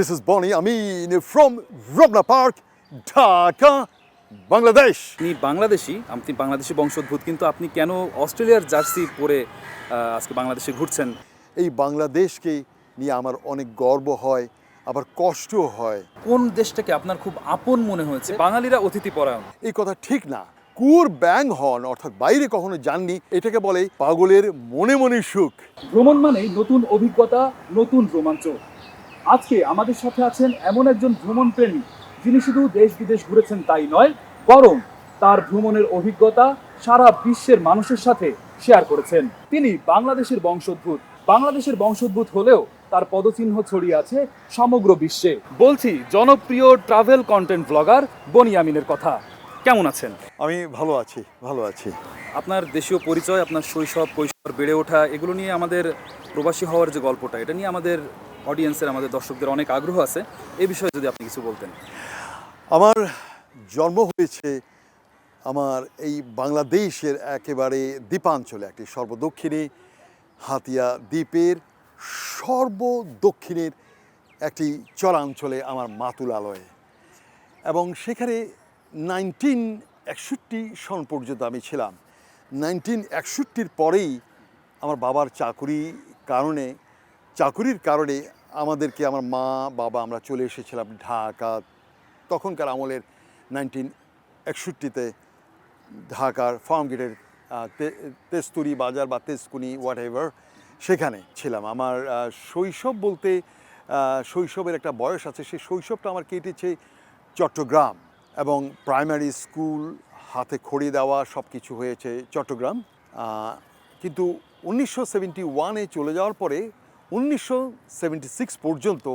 This is Bonnie Amin from Robna Park, Dhaka, Bangladesh. আপনি বাংলাদেশি আপনি বাংলাদেশি বংশোদ্ভূত কিন্তু আপনি কেন অস্ট্রেলিয়ার জার্সি পরে আজকে বাংলাদেশে ঘুরছেন? এই বাংলাদেশকে নিয়ে আমার অনেক গর্ব হয় আবার কষ্টও হয়। কোন দেশটাকে আপনার খুব আপন মনে হয়েছে? বাঙালিরা অতিথি পরায়ণ। এই কথা ঠিক না। কুয়োর ব্যাং হন অর্থাৎ বাইরে কখনো যাননি এটাকে বলে পাগলের মনে মনে সুখ। ভ্রমণ মানেই নতুন অভিজ্ঞতা নতুন রোমাঞ্চ। আজকে আমাদের সাথে আছেন এমন একজন ভ্রমণ প্রেমী যিনি শুধু দেশ বিদেশ ঘুরেছেন তাই নয় বরং তার ভ্রমণের অভিজ্ঞতা সারা বিশ্বের মানুষের সাথে শেয়ার করেছেন। তিনি বাংলাদেশের বংশোদ্ভূত। বাংলাদেশের বংশোদ্ভূত হলেও তার পদচিহ্ন ছড়িয়ে আছে সমগ্র বিশ্বে। বলছি জনপ্রিয় ট্রাভেল কন্টেন্ট ব্লগার বনিয়ামিনের কথা। কেমন আছেন? আমি ভালো আছি ভালো আছি। আপনার দেশীয় পরিচয় আপনার শৈশব কৈশোর বেড়ে ওঠা এগুলো নিয়ে আমাদের প্রবাসী হওয়ার যে গল্পটা এটা নিয়ে আমাদের অডিয়েন্সের আমাদের দর্শকদের অনেক আগ্রহ আছে। এই বিষয়ে যদি আপনি কিছু বলতেন। আমার জন্ম হয়েছে আমার এই বাংলাদেশের একেবারে দ্বীপাঞ্চলে, একটি সর্বদক্ষিণে হাতিয়া দ্বীপের সর্বদক্ষিণের একটি চরাঞ্চলে আমার মাতুলালয়ে। এবং সেখানে নাইনটিন একষট্টি সন পর্যন্ত আমি ছিলাম। নাইনটিন একষট্টির পরেই আমার বাবার চাকুরি কারণে চাকুরির কারণে আমাদেরকে আমার মা বাবা আমরা চলে এসেছিলাম ঢাকা। তখনকার আমলের নাইনটিন একষট্টিতে ঢাকার ফার্ম গেটের আহ, তে- তেস্তুরি বাজার বা তেজকুনি হোয়াট এভার সেখানে ছিলাম। আমার শৈশব বলতে শৈশবের একটা বয়স আছে সেই শৈশবটা আমার কেটেছে চট্টগ্রাম এবং প্রাইমারি স্কুল হাতে খড়ি দেওয়া সব কিছু হয়েছে চট্টগ্রাম। কিন্তু উনিশশো সেভেন্টি ওয়ানে চলে যাওয়ার পরে উনিশশো পর্যন্ত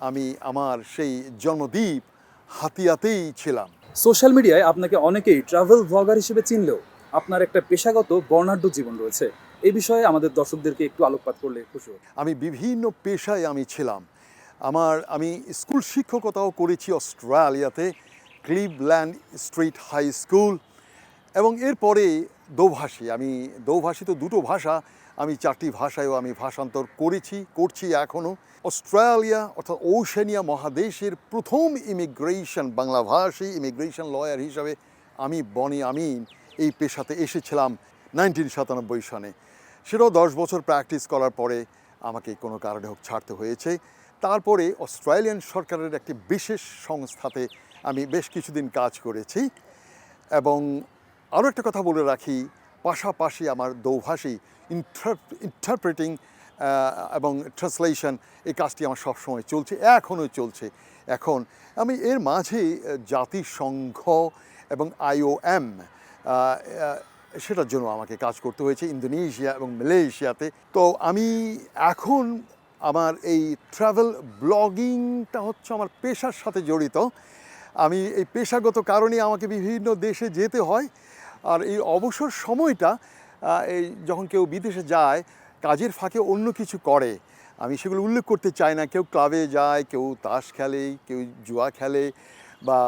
আমি আমার সেই জন্মদ্বীপ হাতিয়াতেই ছিলাম। সোশ্যাল মিডিয়ায় আপনাকে অনেকেই ট্রাভেল ব্লগার হিসেবে চিনলেও আপনার একটা পেশাগত বর্ণাঢ্য জীবন রয়েছে। এই বিষয়ে আমাদের দর্শকদেরকে একটু আলোকপাত করলে খুশি আমি বিভিন্ন পেশায় আমি ছিলাম। আমার আমি স্কুল শিক্ষকতাও করেছি অস্ট্রেলিয়াতে ক্লিভল্যান্ড স্ট্রিট হাই স্কুল এবং এরপরে দোভাষী। আমি দোভাষী তো দুটো ভাষা আমি চারটি ভাষায়ও আমি ভাষান্তর করেছি, করছি এখনও। অস্ট্রেলিয়া অর্থাৎ ওশেনিয়া মহাদেশের প্রথম ইমিগ্রেশন বাংলাভাষী ইমিগ্রেশন লয়ার হিসাবে আমি বনি আমিন এই পেশাতে এসেছিলাম নাইনটিন সাতানব্বই সনে সেটাও দশ বছর প্র্যাকটিস করার পরে আমাকে কোনো কারণে হোক ছাড়তে হয়েছে। তারপরে অস্ট্রেলিয়ান সরকারের একটি বিশেষ সংস্থাতে আমি বেশ কিছুদিন কাজ করেছি। এবং আরও একটা কথা বলে রাখি পাশাপাশি আমার দৌভাষী ইন্টারপ্রেটিং এবং ট্রান্সলেশন এই কাজটি আমার সবসময় চলছে, এখনও চলছে। এখন আমি এর মাঝে জাতিসংঘ এবং আইওএম সেটার জন্য আমাকে কাজ করতে হয়েছে ইন্দোনেশিয়া এবং মালয়েশিয়াতে। তো আমি এখন আমার এই ট্রাভেল ব্লগিংটা হচ্ছে আমার পেশার সাথে জড়িত। আমি এই পেশাগত কারণে আমাকে বিভিন্ন দেশে যেতে হয়। আর এই অবসর সময়টা এই যখন কেউ বিদেশে যায়, কাজের ফাঁকে অন্য কিছু করে। আমি সেগুলো উল্লেখ করতে চাই না। কেউ ক্লাবে যায়, কেউ তাস খেলে, কেউ জুয়া খেলে বা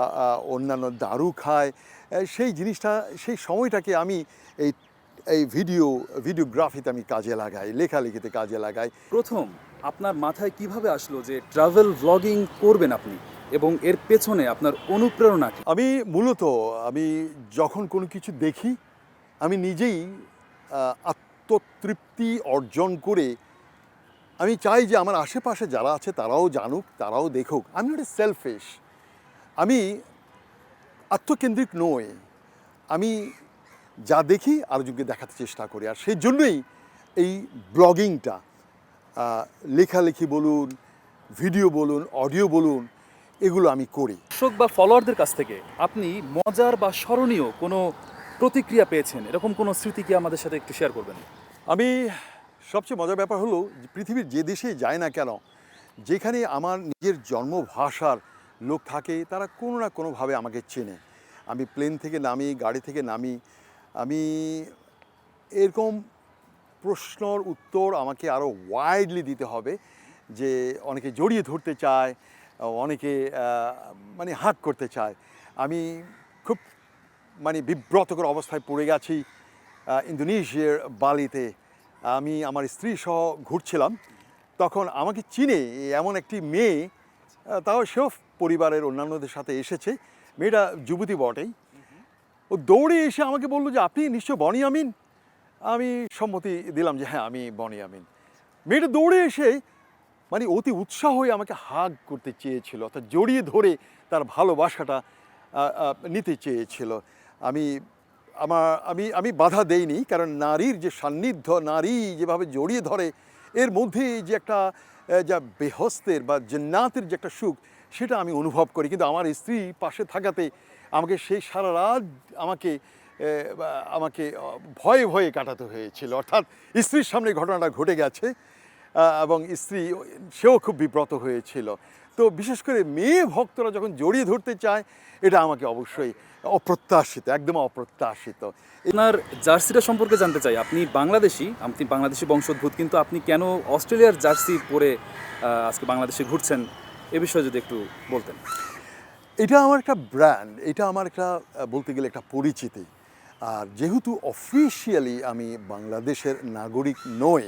অন্যান্য দারু খায়। সেই জিনিসটা, সেই সময়টাকে আমি এই এই ভিডিও, ভিডিওগ্রাফিতে আমি কাজে লাগাই, লেখালেখিতে কাজে লাগাই। প্রথম, আপনার মাথায় কীভাবে আসলো যে ট্রাভেল ব্লগিং করবেন আপনি? এবং এর পেছনে আপনার অনুপ্রেরণা আমি মূলত, আমি যখন কোনো কিছু দেখি, আমি নিজেই আত্মতৃপ্তি অর্জন করে আমি চাই যে আমার আশেপাশে যারা আছে তারাও জানুক, তারাও দেখুক। আমি নট সেলফিশ আমি আত্মকেন্দ্রিক নই। আমি যা দেখি আরেকজনকে দেখাতে চেষ্টা করি। আর সেই জন্যই এই ব্লগিংটা লেখালেখি বলুন ভিডিও বলুন অডিও বলুন এগুলো আমি করি। দর্শক বা ফলোয়ারদের কাছ থেকে আপনি মজার বা স্মরণীয় কোনো প্রতিক্রিয়া পেয়েছেন? এরকম কোনো স্মৃতি কি আমাদের সাথে একটু শেয়ার করবেন? আমি সবচেয়ে মজার ব্যাপার হলো পৃথিবীর যে দেশেই যায় না কেন যেখানে আমার নিজের জন্মভাষার লোক থাকে তারা কোনো না কোনোভাবে আমাকে চেনে। আমি প্লেন থেকে নামি গাড়ি থেকে নামি আমি এরকম প্রশ্নর উত্তর আমাকে আরও ওয়াইডলি দিতে হবে যে অনেকে জড়িয়ে ধরতে চায় অনেকে মানে হাত করতে চায়। আমি খুব মানে বিব্রতকর অবস্থায় পড়ে গেছি ইন্দোনেশিয়ার বালিতে। আমি আমার স্ত্রী সহ ঘুরছিলাম। তখন আমাকে চিনে এমন একটি মেয়ে তাও সেও পরিবারের অন্যান্যদের সাথে এসেছে। মেয়েটা যুবতী বটেই। ও দৌড়ে এসে আমাকে বলল যে, আপনি নিশ্চয় বনি আমিন? আমি সম্মতি দিলাম যে হ্যাঁ আমি বনি আমিন। মেয়েটা দৌড়ে এসে মানে অতি উৎসাহ হয়ে আমাকে হাগ করতে চেয়েছিল, অর্থাৎ জড়িয়ে ধরে তার ভালোবাসাটা নিতে চেয়েছিল। আমি আমার আমি আমি বাধা দেইনি, কারণ নারীর যে সান্নিধ্য, নারী যেভাবে জড়িয়ে ধরে, এর মধ্যে যে একটা যা বেহস্তের বা জান্নাতের যে একটা সুখ, সেটা আমি অনুভব করি। কিন্তু আমার স্ত্রী পাশে থাকাতে আমাকে সেই সারা রাত আমাকে আমাকে ভয়ে ভয়ে কাটাতে হয়েছিল। অর্থাৎ স্ত্রীর সামনে ঘটনাটা ঘটে গেছে। এবং স্ত্রী সেও খুব বিব্রত হয়েছিল। তো বিশেষ করে মেয়ে ভক্তরা যখন জড়িয়ে ধরতে চায় এটা আমাকে অবশ্যই অপ্রত্যাশিত একদম অপ্রত্যাশিত। আপনার জার্সিটা সম্পর্কে জানতে চাই। আপনি বাংলাদেশি আপনি বাংলাদেশি বংশোদ্ভূত কিন্তু আপনি কেন অস্ট্রেলিয়ার জার্সি পরে আজকে বাংলাদেশে ঘুরছেন? এ বিষয়ে যদি একটু বলতেন। এটা আমার একটা ব্র্যান্ড এটা আমার একটা বলতে গেলে একটা পরিচিতি। আর যেহেতু অফিসিয়ালি আমি বাংলাদেশের নাগরিক নই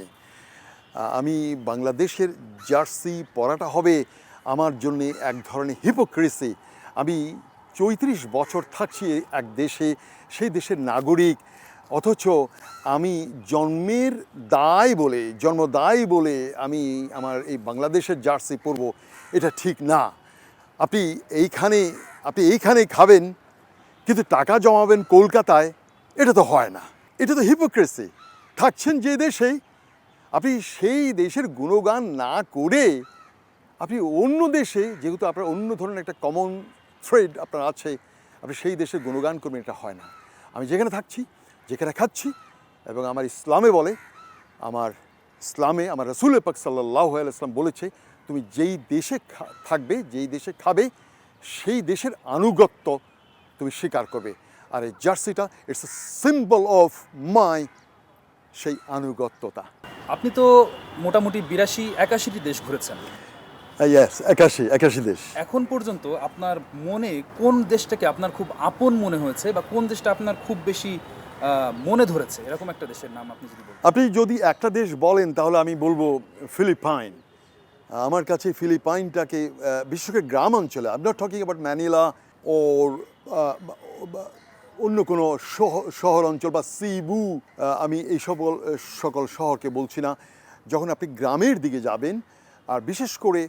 আমি বাংলাদেশের জার্সি পরাটা হবে আমার জন্য এক ধরনের হিপোক্রেসি আমি চৌত্রিশ বছর থাকছি এক দেশে, সেই দেশের নাগরিক। অথচ আমি জন্মের দায় বলে, জন্ম দায় বলে আমি আমার এই বাংলাদেশের জার্সি পরব, এটা ঠিক না। আপনি এইখানে আপনি এইখানে খাবেন, কিন্তু টাকা জমাবেন কলকাতায়, এটা তো হয় না। এটা তো হিপোক্রেসি থাকছেন যে দেশে আপনি সেই দেশের গুণগান না করে আপনি অন্য দেশে, যেহেতু আপনার অন্য ধরনের একটা কমন থ্রেড আপনার আছে, আপনি সেই দেশের গুণগান করবেন, এটা হয় না। আমি যেখানে থাকছি, যেখানে খাচ্ছি, এবং আমার ইসলামে বলে, আমার ইসলামে, আমার রসুল পাক সাল্লাহ ইসলাম বলেছে, তুমি যেই দেশে থাকবে, যেই দেশে খাবে, সেই দেশের আনুগত্য তুমি স্বীকার করবে। আর এই জার্সিটা it's a symbol of my সেই আনুগত্যতা। আপনি তো মোটামুটি বিরাশি একাশিটি দেশ ঘুরেছেন। ইয়েস একাশি একাশি দেশ। এখন পর্যন্ত আপনার মনে কোন দেশটাকে আপনার খুব আপন মনে হয়েছে বা কোন দেশটা আপনার খুব বেশি মনে ধরেছে? এরকম একটা দেশের নাম আপনি যদি আপনি যদি একটা দেশ বলেন তাহলে আমি বলব ফিলিপাইন। আমার কাছে ফিলিপাইনটাকে বিশেষ করে গ্রাম অঞ্চলে I not talking about Manila or অন্য কোনো শহ- শহর অঞ্চল বা সিবু আমি এই সকল সকল শহরকে বলছি না। যখন আপনি গ্রামের দিকে যাবেন, আর বিশেষ করে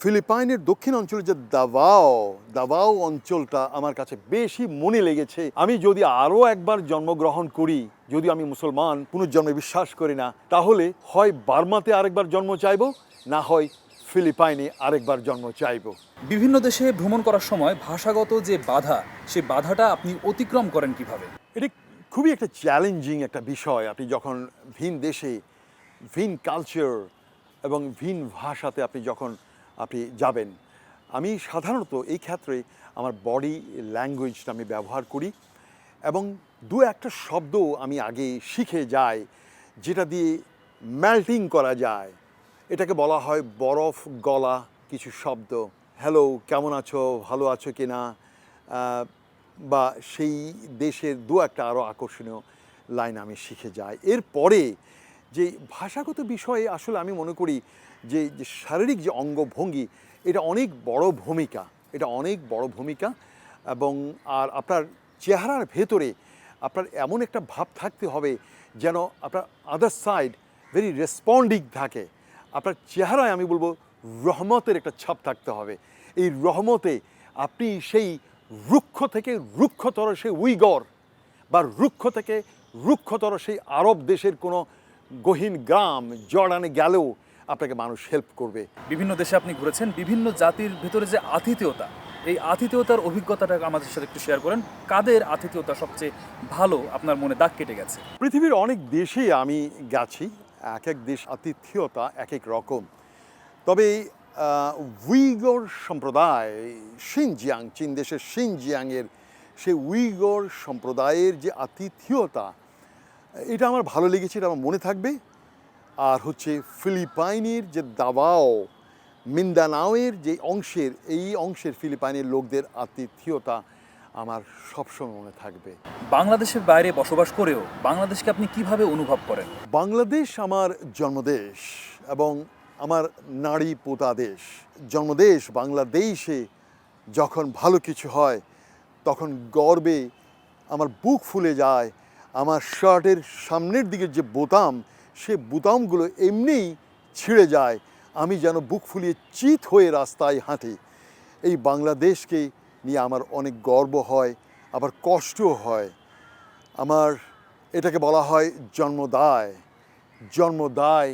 ফিলিপাইনের দক্ষিণ অঞ্চলে যে দাবাও দাবাও অঞ্চলটা আমার কাছে বেশি মনে লেগেছে। আমি যদি আরও একবার জন্মগ্রহণ করি, যদি আমি মুসলমান, পুনর্জন্মে বিশ্বাস করি না, তাহলে হয় বার্মাতে আরেকবার জন্ম চাইব, না হয় ফিলিপাইনে আরেকবার জন্ম চাইব। বিভিন্ন দেশে ভ্রমণ করার সময় ভাষাগত যে বাধা সে বাধাটা আপনি অতিক্রম করেন কীভাবে? এটি খুবই একটা চ্যালেঞ্জিং একটা বিষয়। আপনি যখন ভিন দেশে ভিন কালচার এবং ভিন ভাষাতে আপনি যখন আপনি যাবেন আমি সাধারণত এই ক্ষেত্রে আমার বডি ল্যাঙ্গুয়েজটা আমি ব্যবহার করি এবং দু একটা শব্দ আমি আগে শিখে যাই যেটা দিয়ে মেল্টিং করা যায়। এটাকে বলা হয় বরফ গলা কিছু শব্দ। হ্যালো কেমন আছো? ভালো আছো কি না বা সেই দেশের দু একটা আরও আকর্ষণীয় লাইন আমি শিখে যাই। এরপরে যে ভাষাগত বিষয়ে আসলে আমি মনে করি যে যে শারীরিক যে অঙ্গভঙ্গি, এটা অনেক বড় ভূমিকা। এটা অনেক বড় ভূমিকা এবং আর আপনার চেহারার ভেতরে আপনার এমন একটা ভাব থাকতে হবে যেন আপনার আদার সাইড ভেরি রেসপন্ডিং থাকে। আপনার চেহারায় আমি বলব রহমতের একটা ছাপ থাকতে হবে। এই রহমতে আপনি সেই রুক্ষ থেকে রুক্ষতর সেই উইগর বা রুক্ষ থেকে রুক্ষতর সেই আরব দেশের কোনো গহীন গ্রাম জর্ডানে গেলেও আপনাকে মানুষ হেল্প করবে। বিভিন্ন দেশে আপনি ঘুরেছেন বিভিন্ন জাতির ভেতরে যে আতিথেয়তা এই আতিথেয়তার অভিজ্ঞতাটা আমাদের সাথে একটু শেয়ার করেন। কাদের আতিথেয়তা সবচেয়ে ভালো আপনার মনে দাগ কেটে গেছে? পৃথিবীর অনেক দেশে আমি গেছি এক এক দেশ আতিথেয়তা এক এক রকম। তবে উইগর সম্প্রদায় সিনজিয়াং চীন দেশের সিনজিয়াংয়ের সেই উইগর সম্প্রদায়ের যে আতিথেয়তা, এটা আমার ভালো লেগেছে, এটা আমার মনে থাকবে। আর হচ্ছে ফিলিপাইনের যে দাবাও, মিন্দানাওয়ের যে অংশের, এই অংশের ফিলিপাইনের লোকদের আতিথেয়তা আমার সবসময় মনে থাকবে। বাংলাদেশের বাইরে বসবাস করেও বাংলাদেশকে আপনি কীভাবে অনুভব করেন? বাংলাদেশ আমার জন্মদেশ এবং আমার নারী পোতা দেশ। জন্মদেশ বাংলাদেশে যখন ভালো কিছু হয় তখন গর্বে আমার বুক ফুলে যায় আমার শার্টের সামনের দিকে যে বোতাম সে বোতামগুলো এমনিই ছিঁড়ে যায়। আমি যেন বুক ফুলিয়ে চিত হয়ে রাস্তায় হাঁটি। এই বাংলাদেশকে নিয়ে আমার অনেক গর্ব হয় আবার কষ্টও হয়। আমার এটাকে বলা হয় জন্মদায়। জন্মদায়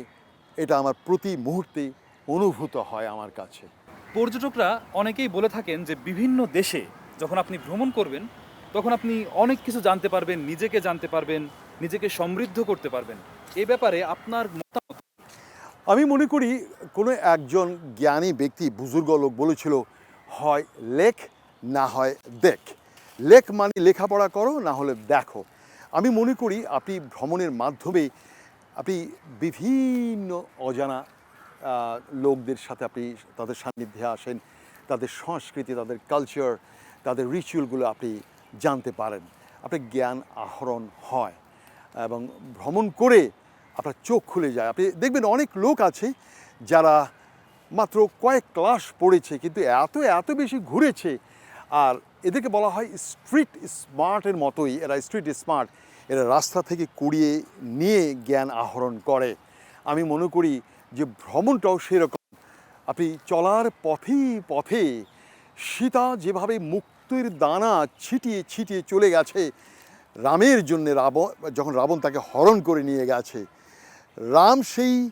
এটা আমার প্রতি মুহূর্তে অনুভূত হয় আমার কাছে। পর্যটকরা অনেকেই বলে থাকেন যে বিভিন্ন দেশে যখন আপনি ভ্রমণ করবেন তখন আপনি অনেক কিছু জানতে পারবেন নিজেকে জানতে পারবেন নিজেকে সমৃদ্ধ করতে পারবেন। এ ব্যাপারে আপনার মতামত? আমি মনে করি কোনো একজন জ্ঞানী ব্যক্তি বুজুর্গ লোক বলেছিল হয় লেখ না হয় দেখ। লেখ মানে লেখাপড়া করো, না হলে দেখো। আমি মনে করি আপনি ভ্রমণের মাধ্যমে আপনি বিভিন্ন অজানা লোকদের সাথে আপনি তাদের সান্নিধ্যে আসেন, তাদের সংস্কৃতি, তাদের কালচার তাদের রিচুয়ালগুলো আপনি জানতে পারেন। আপনার জ্ঞান আহরণ হয় এবং ভ্রমণ করে আপনার চোখ খুলে যায়। আপনি দেখবেন অনেক লোক আছে যারা মাত্র কয়েক ক্লাস পড়েছে, কিন্তু এত এত বেশি ঘুরেছে আর এদেরকে বলা হয় স্ট্রিট স্মার্টের মতোই। এরা স্ট্রিট স্মার্ট এরা রাস্তা থেকে কুড়িয়ে নিয়ে জ্ঞান আহরণ করে। আমি মনে করি যে ভ্রমণটাও সেরকম। আপনি চলার পথে পথে সীতা যেভাবে মুক্তির দানা ছিটিয়ে ছিটিয়ে চলে গেছে, রামের জন্যে রাবণ যখন রাবণ তাকে হরণ করে নিয়ে গেছে, রাম সেই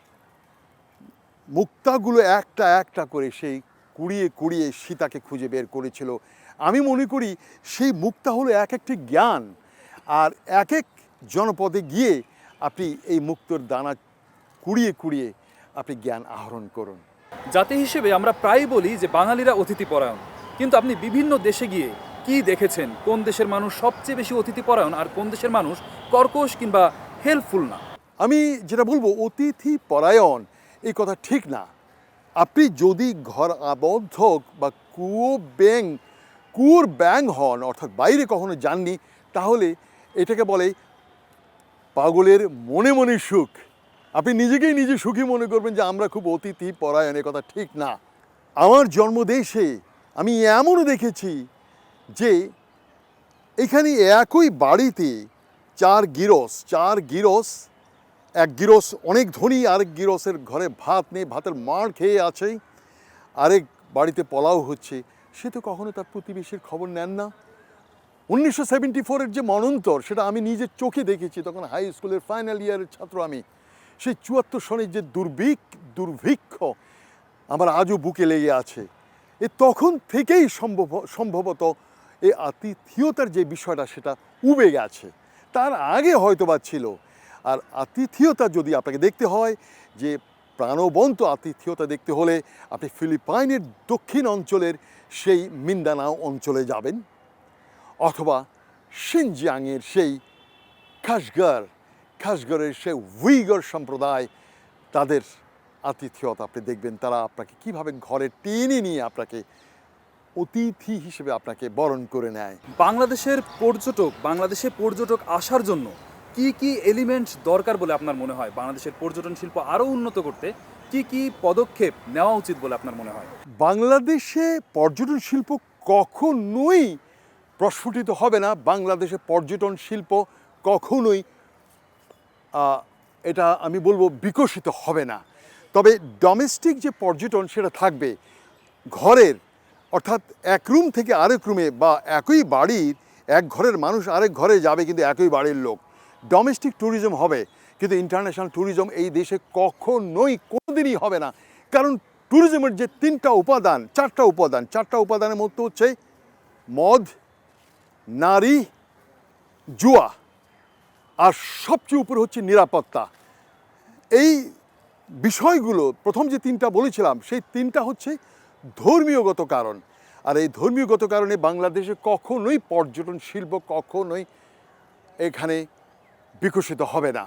মুক্তাগুলো একটা একটা করে সেই কুড়িয়ে কুড়িয়ে সীতাকে খুঁজে বের করেছিল। আমি মনে করি সেই মুক্তা হলো এক একটি জ্ঞান আর এক এক জনপদে গিয়ে আপনি এই মুক্তর দানা কুড়িয়ে কুড়িয়ে আপনি জ্ঞান আহরণ করুন। জাতি হিসেবে আমরা প্রায় বলি যে বাঙালিরা অতিথি পরায়ণ কিন্তু আপনি বিভিন্ন দেশে গিয়ে কি দেখেছেন? কোন দেশের মানুষ সবচেয়ে বেশি অতিথি পরায়ণ আর কোন দেশের মানুষ কর্কশ কিংবা হেল্পফুল না? আমি যেটা বলব অতিথি পরায়ণ এই কথা ঠিক না। আপনি যদি ঘর আবদ্ধ বা কুয়ো ব্যাং কুয়োর ব্যাং হন, অর্থাৎ বাইরে কখনো যাননি, তাহলে এটাকে বলে পাগলের মনে মনে সুখ। আপনি নিজেকেই নিজে সুখী মনে করবেন যে আমরা খুব অতিথি, পরায়ণ কথা ঠিক না। আমার জন্মদেশে আমি এমনও দেখেছি যে এখানে একই বাড়িতে চার গিরস চার গিরস, এক গিরস অনেক ধনী, আরেক গিরসের ঘরে ভাত নেই, ভাতের মার খেয়ে আছে, আরেক বাড়িতে পলাও হচ্ছে। সে তো কখনো তার প্রতিবেশীর খবর নেন না। উনিশশো সেভেন্টি ফোরের যে মনন্তর, সেটা আমি নিজের চোখে দেখেছি, তখন হাই স্কুলের ফাইনাল ইয়ারের ছাত্র আমি। সেই চুয়াত্তর সনের যে দুর্ভিক, দুর্ভিক্ষ আমার আজও বুকে লেগে আছে। এ তখন থেকেই সম্ভব, সম্ভবত এই আতিথিয়তার যে বিষয়টা, সেটা উবে গেছে। তার আগে হয়তো বা ছিল। আর আতিথিয়তা যদি আপনাকে দেখতে হয়, যে প্রাণবন্ত আতিথিয়তা দেখতে হলে, আপনি ফিলিপাইনের দক্ষিণ অঞ্চলের সেই মিন্দানাও অঞ্চলে যাবেন অথবা সিনজিয়াংয়ের সেই খাসগর, খাসগরের সেই উইগর সম্প্রদায়, তাদের আতিথেয়তা আপনি দেখবেন, তারা আপনাকে কীভাবে ঘরে টেনে নিয়ে আপনাকে অতিথি হিসেবে আপনাকে বরণ করে নেয়। বাংলাদেশের পর্যটক, বাংলাদেশে পর্যটক আসার জন্য কি কি এলিমেন্টস দরকার বলে আপনার মনে হয়? বাংলাদেশের পর্যটন শিল্প আরও উন্নত করতে কি কি পদক্ষেপ নেওয়া উচিত বলে আপনার মনে হয়? বাংলাদেশে পর্যটন শিল্প কখনোই প্রস্ফুটিত হবে না। বাংলাদেশে পর্যটন শিল্প কখনোই এটা আমি বলব বিকশিত হবে না। তবে ডোমেস্টিক যে পর্যটন সেটা থাকবে, ঘরের, অর্থাৎ এক রুম থেকে আরেক রুমে বা একই বাড়ির, এক ঘরের মানুষ আরেক ঘরে যাবে কিন্তু একই বাড়ির লোক। ডোমেস্টিক ট্যুরিজম হবে। কিন্তু ইন্টারন্যাশনাল ট্যুরিজম এই দেশে কখনোই কোনোদিনই হবে না। কারণ ট্যুরিজমের যে তিনটা উপাদান, চারটা উপাদান, চারটা উপাদানের মধ্যে হচ্ছে মদ, নারী, জুয়া। আর সবচেয়ে উপরে হচ্ছে নিরাপত্তা। এই বিষয়গুলো প্রথম যে তিনটা বলেছিলাম, সেই তিনটা হচ্ছে ধর্মীয়গত কারণ। আর এই ধর্মীয়গত কারণে বাংলাদেশে কখনোই পর্যটন শিল্প কখনোই এখানে বিকশিত হবে না।